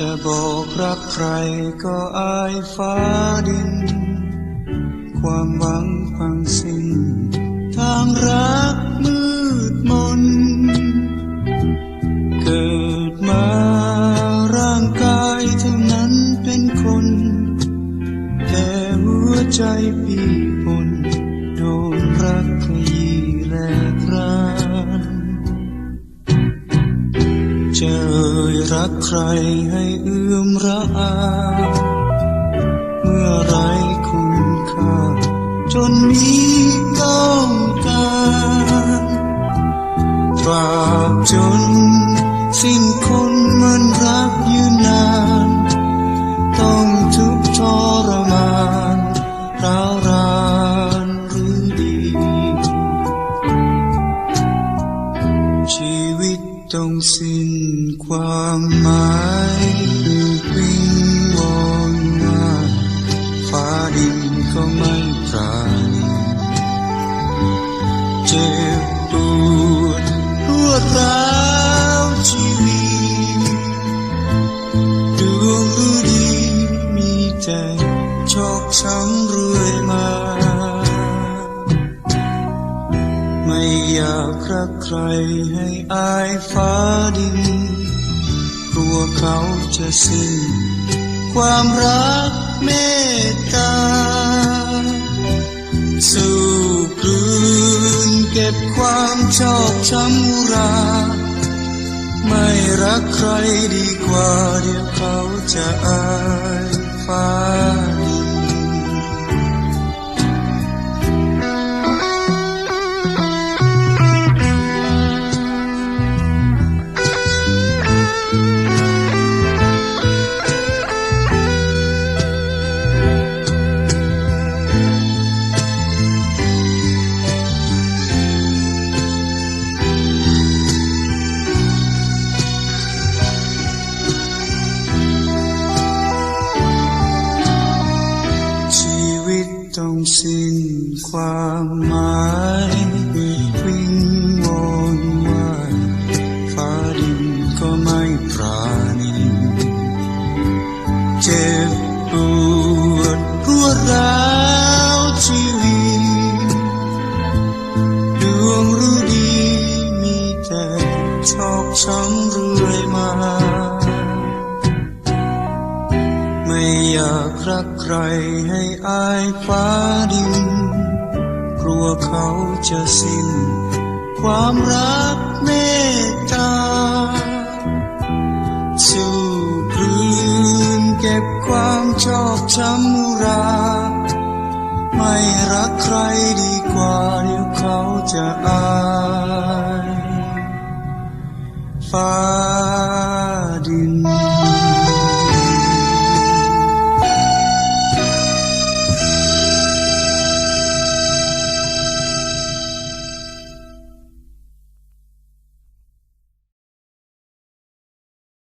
จะบอกรักใครก็อายฟ้าดิน ความหวังพังสิ้น ทางรักมืดมน เกิดมาร่างกายเท่านั้นเป็นคน แต่หัวใจพี่ปนโดนรักขยี้แลก จะเอ่ยรักใครให้เอื้อมระอาเมื่อไรคุณค่าจนมีต้องการตราบจนสิ้นคนมันรักยืนนาน ต้องทุกข์ทรมานร้าวรานหรือดี ชีวิต ต้องสิ้นความหมายวิงว อยากรักใครให้อายฟ้าดินกลัวเขาจะสิ้น ความรักเมตตา สู้กลืนเก็บความชอบช้ำรา ไม่รักใครดีกว่าเดี๋ยวเขาจะอายฟ้า ต้องสิ้นความหมายวิงวอนว่าฟ้าดินก็ไม่ปราณีเจ็บปวดรัวร้าวชีวิตดวงฤดีมีแต่ชอกช้ำรื่ อยากรักใครให้อายฟ้าดิน กลัวเขาจะสิ้น ความรักเมตตา สู้กลืนเก็บความชอบช้ำรา ไม่รักใครดีกว่าเดี๋ยวเขาจะอายฟ้า